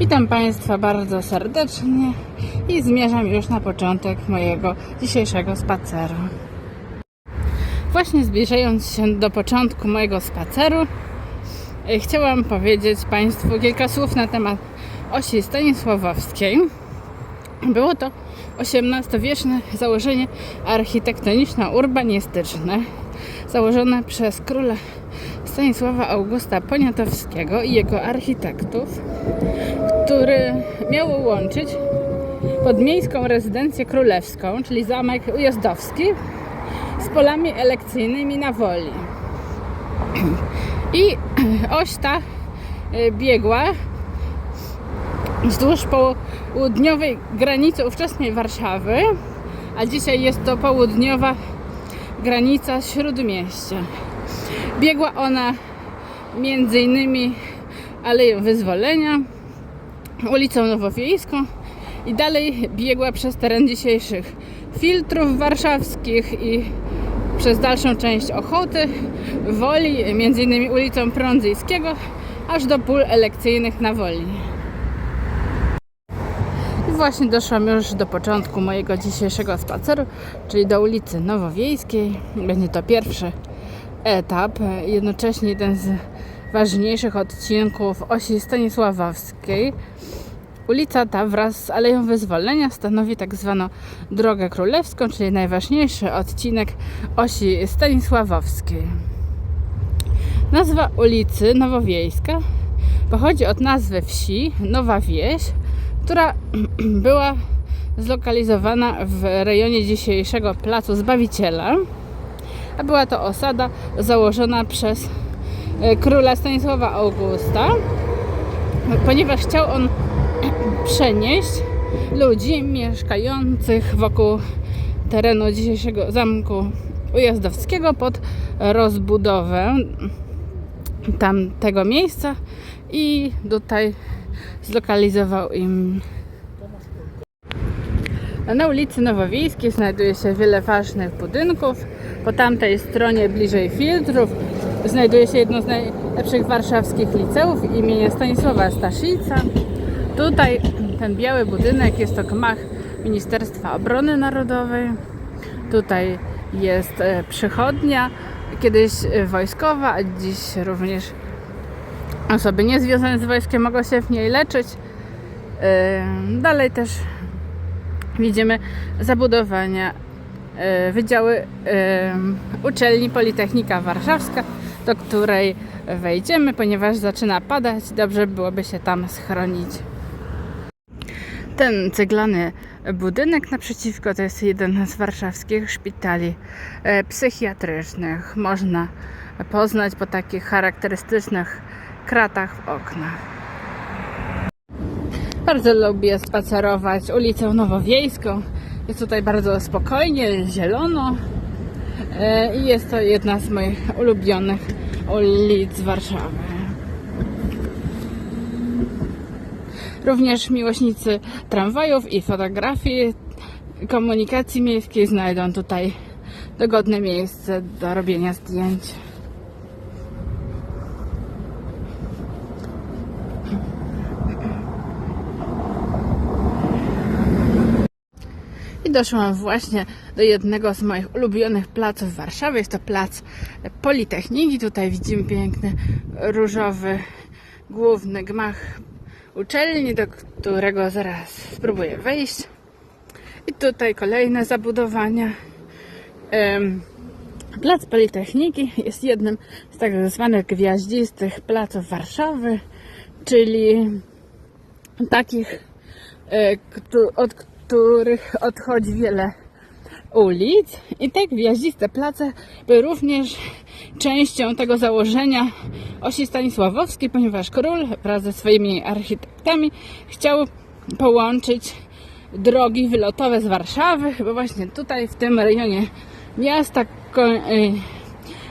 Witam Państwa bardzo serdecznie i zmierzam już na początek mojego dzisiejszego spaceru. Właśnie zbliżając się do początku mojego spaceru, e, chciałam powiedzieć Państwu kilka słów na temat osi stanisławowskiej. Było to XVIII-wieczne założenie architektoniczno-urbanistyczne założone przez króla Stanisława Augusta Poniatowskiego i jego architektów, który miał łączyć podmiejską rezydencję królewską, czyli zamek ujazdowski, z polami elekcyjnymi na Woli. I oś ta y, biegła wzdłuż południowej granicy ówczesnej Warszawy, a dzisiaj jest to południowa granica Śródmieścia. Biegła ona między innymi Aleją Wyzwolenia, ulicą Nowowiejską i dalej biegła przez teren dzisiejszych filtrów warszawskich i przez dalszą część Ochoty, Woli, między innymi ulicą Prądzyjskiego, aż do pól elekcyjnych na Woli. I właśnie doszłam już do początku mojego dzisiejszego spaceru, czyli do ulicy Nowowiejskiej. Będzie to pierwszy etap, jednocześnie jeden z ważniejszych odcinków osi Stanisławowskiej. Ulica ta wraz z Aleją Wyzwolenia stanowi tak zwaną Drogę Królewską, czyli najważniejszy odcinek osi Stanisławowskiej. Nazwa ulicy Nowowiejska pochodzi od nazwy wsi Nowa Wieś, która była zlokalizowana w rejonie dzisiejszego Placu Zbawiciela, a była to osada założona przez króla Stanisława Augusta, ponieważ chciał on przenieść ludzi mieszkających wokół terenu dzisiejszego zamku ujazdowskiego pod rozbudowę tamtego miejsca i tutaj zlokalizował im na ulicy Nowowiejskiej znajduje się wiele ważnych budynków. Po tamtej stronie, bliżej filtrów, znajduje się jedno z najlepszych warszawskich liceów imienia Stanisława Staszica. Tutaj ten biały budynek jest to gmach Ministerstwa Obrony Narodowej. Tutaj jest e, przychodnia, kiedyś wojskowa, a dziś również osoby niezwiązane z wojskiem mogą się w niej leczyć. E, Dalej też widzimy zabudowania e, wydziały uczelni Politechnika Warszawska, do której wejdziemy, ponieważ zaczyna padać, dobrze byłoby się tam schronić. Ten ceglany budynek naprzeciwko to jest jeden z warszawskich szpitali e, psychiatrycznych. Można poznać po takich charakterystycznych kratach w oknach. Bardzo lubię spacerować ulicą Nowowiejską. Jest tutaj bardzo spokojnie, zielono. E, I jest to jedna z moich ulubionych ulic Warszawy. Również miłośnicy tramwajów i fotografii komunikacji miejskiej znajdą tutaj dogodne miejsce do robienia zdjęć. Doszłam właśnie do jednego z moich ulubionych placów w Warszawie. Jest to plac Politechniki. Tutaj widzimy piękny różowy główny gmach uczelni, do którego zaraz spróbuję wejść. I tutaj kolejne zabudowania. Plac Politechniki jest jednym z tak zwanych gwiaździstych placów Warszawy, czyli takich, e, od których odchodzi wiele ulic. I te gwiaździste place były również częścią tego założenia osi Stanisławowskiej, ponieważ król wraz ze swoimi architektami chciał połączyć drogi wylotowe z Warszawy, bo właśnie tutaj w tym rejonie miasta y,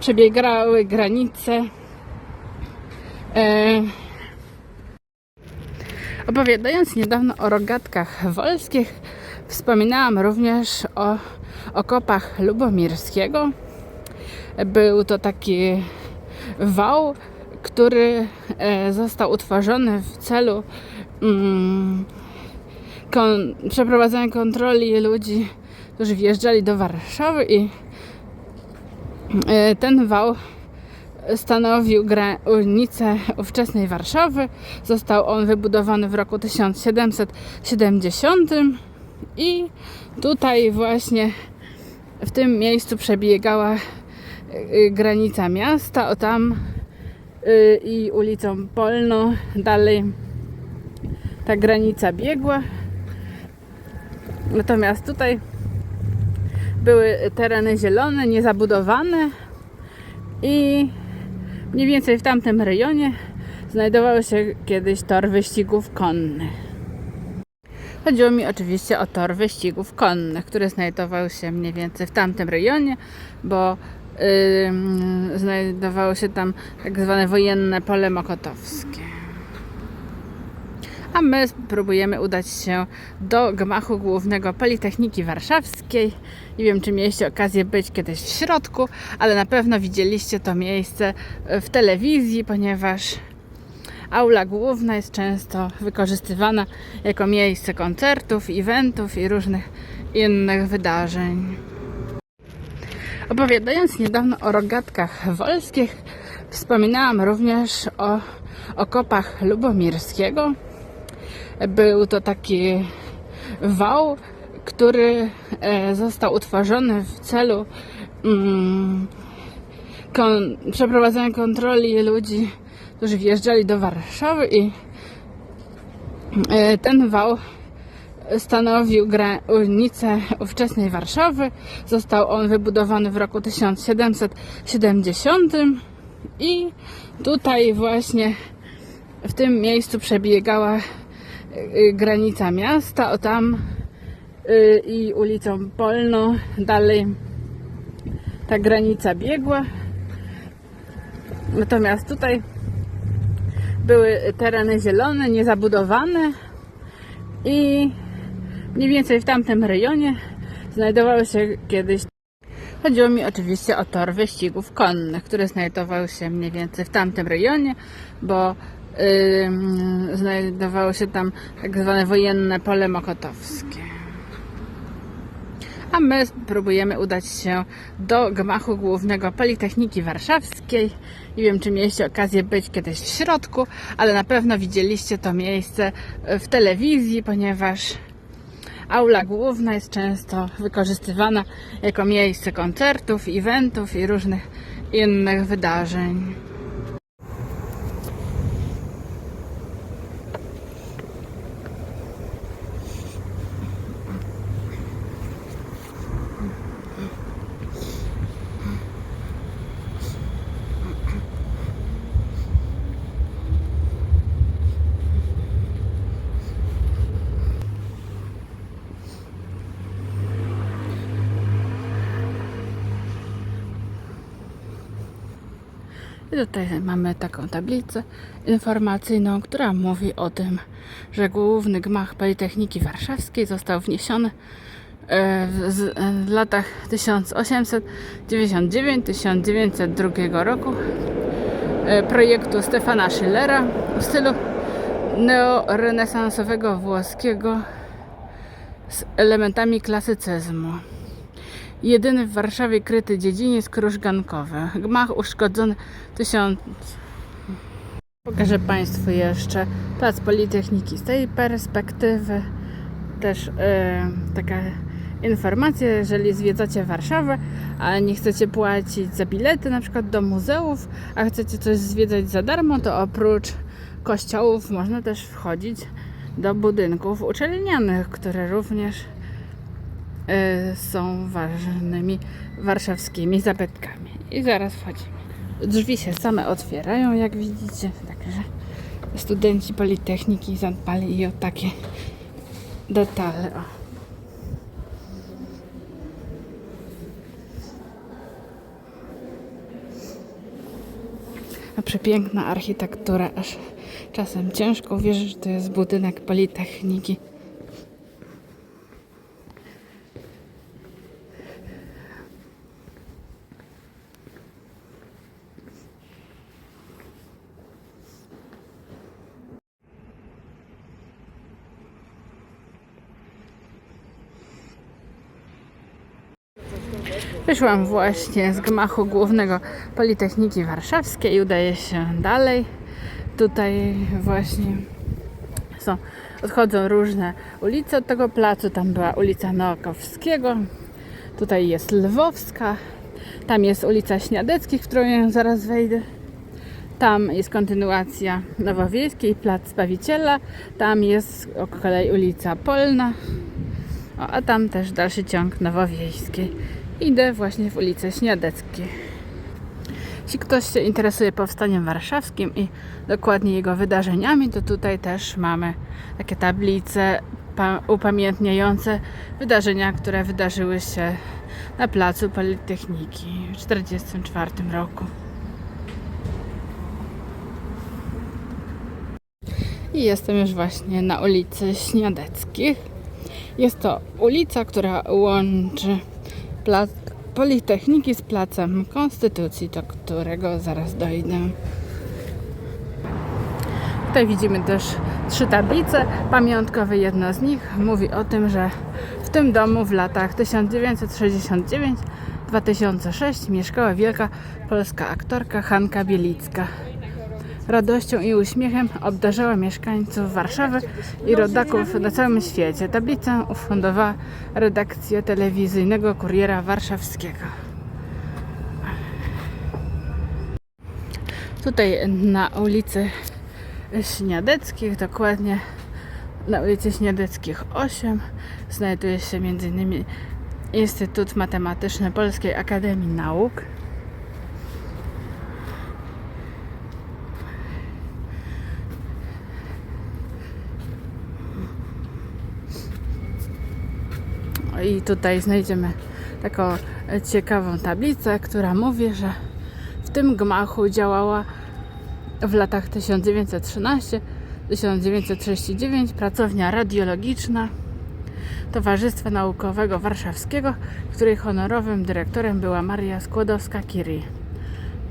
przebiegały granice e, Opowiadając niedawno o rogatkach wolskich, wspominałam również o okopach Lubomirskiego. Był to taki wał, który e, został utworzony w celu mm, kon, przeprowadzania kontroli ludzi, którzy wjeżdżali do Warszawy i e, ten wał stanowił granicę ówczesnej Warszawy. Został on wybudowany w roku 1770 i tutaj właśnie w tym miejscu przebiegała y, granica miasta, o tam y, i ulicą Polną dalej ta granica biegła. Natomiast tutaj były tereny zielone, niezabudowane i mniej więcej w tamtym rejonie znajdował się kiedyś tor wyścigów konnych. Chodziło mi oczywiście o tor wyścigów konnych, który znajdował się mniej więcej w tamtym rejonie, bo yy, znajdowało się tam tak zwane wojenne pole mokotowskie. A my spróbujemy udać się do gmachu głównego Politechniki Warszawskiej. Nie wiem, czy mieliście okazję być kiedyś w środku, ale na pewno widzieliście to miejsce w telewizji, ponieważ aula główna jest często wykorzystywana jako miejsce koncertów, eventów i różnych innych wydarzeń. Opowiadając niedawno o rogatkach wolskich, wspominałam również o okopach Lubomirskiego. Był to taki wał, który e, został utworzony w celu mm, kon, przeprowadzania kontroli ludzi, którzy wjeżdżali do Warszawy i e, ten wał stanowił granicę ówczesnej Warszawy. Został on wybudowany w roku 1770 i tutaj właśnie w tym miejscu przebiegała granica miasta, o tam y, i ulicą Polną dalej ta granica biegła. Natomiast tutaj były tereny zielone, niezabudowane i mniej więcej w tamtym rejonie znajdowało się kiedyś Chodziło mi oczywiście o tor wyścigów konnych, który znajdował się mniej więcej w tamtym rejonie, bo znajdowało się tam tak zwane wojenne pole mokotowskie. A my spróbujemy udać się do gmachu głównego Politechniki Warszawskiej. Nie wiem, czy mieliście okazję być kiedyś w środku, ale na pewno widzieliście to miejsce w telewizji, ponieważ aula główna jest często wykorzystywana jako miejsce koncertów, eventów i różnych innych wydarzeń. I tutaj mamy taką tablicę informacyjną, która mówi o tym, że główny gmach Politechniki Warszawskiej został wniesiony e, e, w latach 1899-1902 roku e, projektu Stefana Schillera w stylu neorenesansowego włoskiego z elementami klasycyzmu. Jedyny w Warszawie kryty dziedziniec krużgankowy. Gmach uszkodzony tysiąc... Pokażę Państwu jeszcze Plac Politechniki z tej perspektywy. Też e, taka informacja, jeżeli zwiedzacie Warszawę, a nie chcecie płacić za bilety na przykład do muzeów, a chcecie coś zwiedzać za darmo, to oprócz kościołów można też wchodzić do budynków uczelnianych, które również są ważnymi warszawskimi zabytkami. I zaraz wchodzimy. Drzwi się same otwierają, jak widzicie, także studenci Politechniki zadbali i o takie detale. O. Przepiękna architektura, aż czasem ciężko uwierzyć, że to jest budynek Politechniki. Wyszłam właśnie z gmachu głównego Politechniki Warszawskiej i udaję się dalej. Tutaj właśnie są, odchodzą różne ulice od tego placu. Tam była ulica Nowakowskiego, tutaj jest Lwowska, tam jest ulica Śniadeckich, w którą ja zaraz wejdę. Tam jest kontynuacja Nowowiejskiej, Plac Zbawiciela. Tam jest o ulica Polna. O, a tam też dalszy ciąg Nowowiejskiej. Idę właśnie w ulicę Śniadeckie. Jeśli ktoś się interesuje powstaniem warszawskim i dokładnie jego wydarzeniami, to tutaj też mamy takie tablice pa- upamiętniające wydarzenia, które wydarzyły się na placu Politechniki w 1944 roku. I jestem już właśnie na ulicy Śniadeckich. Jest to ulica, która łączy Politechniki z placem Konstytucji, do którego zaraz dojdę. Tutaj widzimy też trzy tablice pamiątkowe. Jedna z nich mówi o tym, że w tym domu w latach 1969-2006 mieszkała wielka polska aktorka Hanka Bielicka. Radością i uśmiechem obdarzała mieszkańców Warszawy i rodaków na całym świecie. Tablicę ufundowała redakcja telewizyjnego Kuriera Warszawskiego. Tutaj na ulicy Śniadeckich, dokładnie na ulicy Śniadeckich 8, znajduje się m.in. Instytut Matematyczny Polskiej Akademii Nauk. I tutaj znajdziemy taką ciekawą tablicę, która mówi, że w tym gmachu działała w latach 1913-1939 pracownia radiologiczna Towarzystwa Naukowego Warszawskiego, której honorowym dyrektorem była Maria Skłodowska-Curie.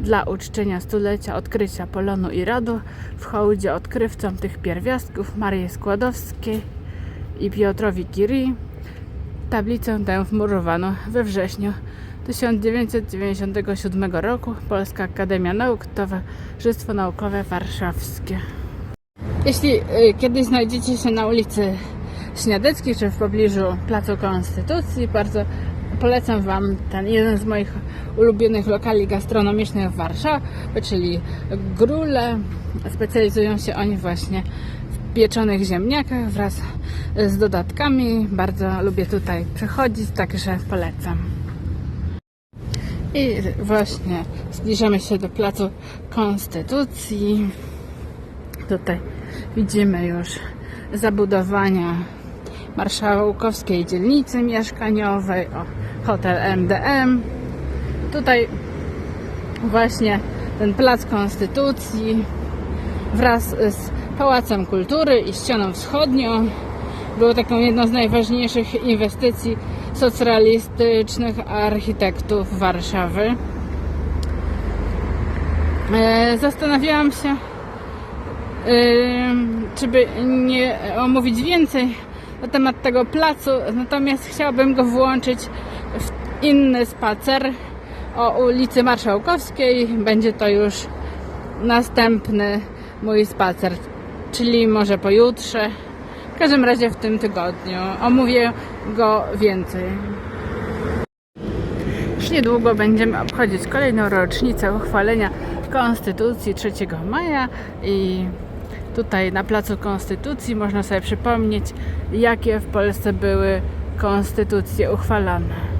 Dla uczczenia stulecia odkrycia polonu i radu w hołdzie odkrywcom tych pierwiastków Marii Skłodowskiej i Piotrowi Curie Tablicę tę wmurowano we wrześniu 1997 roku Polska Akademia Nauk, Towarzystwo Naukowe Warszawskie. Jeśli y, kiedyś znajdziecie się na ulicy Śniadeckiej czy w pobliżu Placu Konstytucji, bardzo polecam Wam ten jeden z moich ulubionych lokali gastronomicznych w Warszawie, czyli Grule. Specjalizują się oni właśnie pieczonych ziemniakach wraz z dodatkami. Bardzo lubię tutaj przychodzić, także polecam. I właśnie zbliżamy się do Placu Konstytucji. Tutaj widzimy już zabudowania marszałkowskiej dzielnicy mieszkaniowej, o, hotel MDM. Tutaj właśnie ten Plac Konstytucji wraz z Pałacem Kultury i Ścianą Wschodnią było taką jedną z najważniejszych inwestycji socjalistycznych architektów Warszawy. E, Zastanawiałam się, Ym, czy by nie omówić więcej na temat tego placu, natomiast chciałabym go włączyć w inny spacer o ulicy Marszałkowskiej. Będzie to już następny mój spacer, czyli może pojutrze. W każdym razie w tym tygodniu. Omówię go więcej. Już niedługo będziemy obchodzić kolejną rocznicę uchwalenia Konstytucji 3 maja i tutaj na Placu Konstytucji można sobie przypomnieć, jakie w Polsce były konstytucje uchwalane.